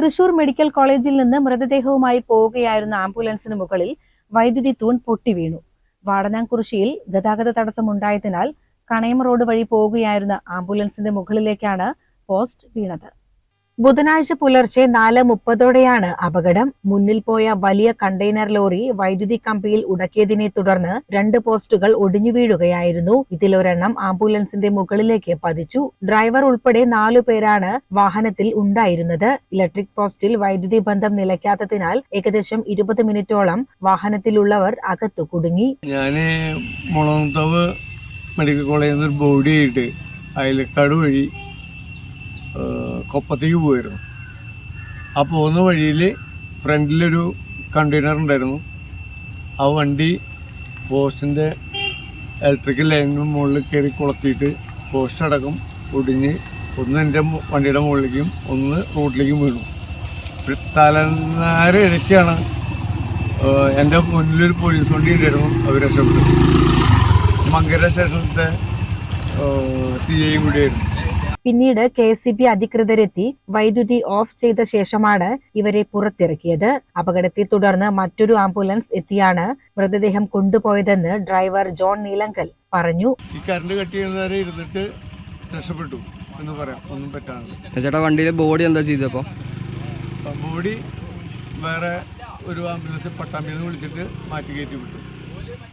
Thrissur medical കോളേജിൽ നിന്ന് മൃതദേഹവുമായി പോവുകയായിരുന്ന ആംബുലൻസിന് മുകളിൽ വൈദ്യുതി തൂൺ പൊട്ടി വീണു. വാടനാംകുറിശിയിൽ ഗതാഗത തടസ്സമുണ്ടായതിനാൽ കണയം റോഡ് വഴി പോവുകയായിരുന്ന ആംബുലൻസിന്റെ മുകളിലേക്കാണ് പോസ്റ്റ് വീണത്. ബുധനാഴ്ച പുലർച്ചെ നാല് മുപ്പതോടെയാണ് അപകടം. മുന്നിൽ പോയ വലിയ കണ്ടെയ്നർ ലോറി വൈദ്യുതി കമ്പിയിൽ ഉടക്കിയതിനെ തുടർന്ന് രണ്ട് പോസ്റ്റുകൾ ഒടിഞ്ഞു വീഴുകയായിരുന്നു. ഇതിലൊരെണ്ണം ആംബുലൻസിന്റെ മുകളിലേക്ക് പതിച്ചു. ഡ്രൈവർ ഉൾപ്പെടെ നാലു പേരാണ് വാഹനത്തിൽ ഉണ്ടായിരുന്നത്. ഇലക്ട്രിക് പോസ്റ്റിൽ വൈദ്യുതി ബന്ധം നിലയ്ക്കാത്തതിനാൽ ഏകദേശം ഇരുപത് മിനിറ്റോളം വാഹനത്തിലുള്ളവർ അകത്തു കുടുങ്ങി. ഞാൻ മെഡിക്കൽ കോളേജിൽ നിന്ന് ബോഡി ആയിട്ട് വഴി കൊപ്പത്തേക്ക് പോയിരുന്നു. ആ പോകുന്ന വഴിയിൽ ഫ്രണ്ടിലൊരു കണ്ടെയ്നർ ഉണ്ടായിരുന്നു. ആ വണ്ടി പോസ്റ്റിന്റെ ഇലക്ട്രിക്കൽ ലൈനിന് മുകളിൽ കയറി കുളത്തിയിട്ട് പോസ്റ്റ് അടക്കം ഒടിഞ്ഞ് ഒന്ന് എന്റെ വണ്ടിയുടെ മുകളിലേക്കും ഒന്ന് റോഡിലേക്കും വീണു. തലനാര ഇടയ്ക്കാണ് എന്റെ മുന്നിലൊരു പോലീസ് വണ്ടി ഉണ്ടായിരുന്നു അവർ രക്ഷപ്പെട്ടു. മങ്കര സ്റ്റേഷനത്തെ സി ഐയും കൂടിയായിരുന്നു പിന്നീട് കെ എസ് സി ബി അധികൃതരെത്തി വൈദ്യുതി ഓഫ് ചെയ്ത ശേഷമാണ് ഇവരെ പുറത്തിറക്കിയത്. അപകടത്തെ തുടർന്ന് മറ്റൊരു ആംബുലൻസ് എത്തിയാണ് മൃതദേഹം കൊണ്ടുപോയതെന്ന് ഡ്രൈവർ ജോൺ നീലങ്കൽ പറഞ്ഞു. ഈ കറണ്ട് കട്ട് ചെയ്യുന്നവരെ ഇരുന്നിട്ട് രക്ഷപ്പെട്ടു എന്ന് പറയാം. ഒന്നും പറ്റാതെ ചേട്ടാ വണ്ടിയിലെ ബോഡി എന്താ ചെയ്തപ്പോൾ ബോഡി വേറെ ഒരു ആംബുലൻസ് പട്ടാമ്പിയിൽ നിന്ന് വിളിച്ചിട്ട് മാറ്റി കയറ്റി വിട്ടു.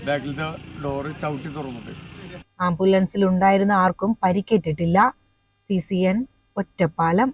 ബാക്കിലത്തെ ഡോറ് ചവിട്ടി തുറന്നിട്ട്. ആംബുലൻസിൽ ഉണ്ടായിരുന്ന ആർക്കും പരിക്കേറ്റിട്ടില്ല. C C N Ottapalam.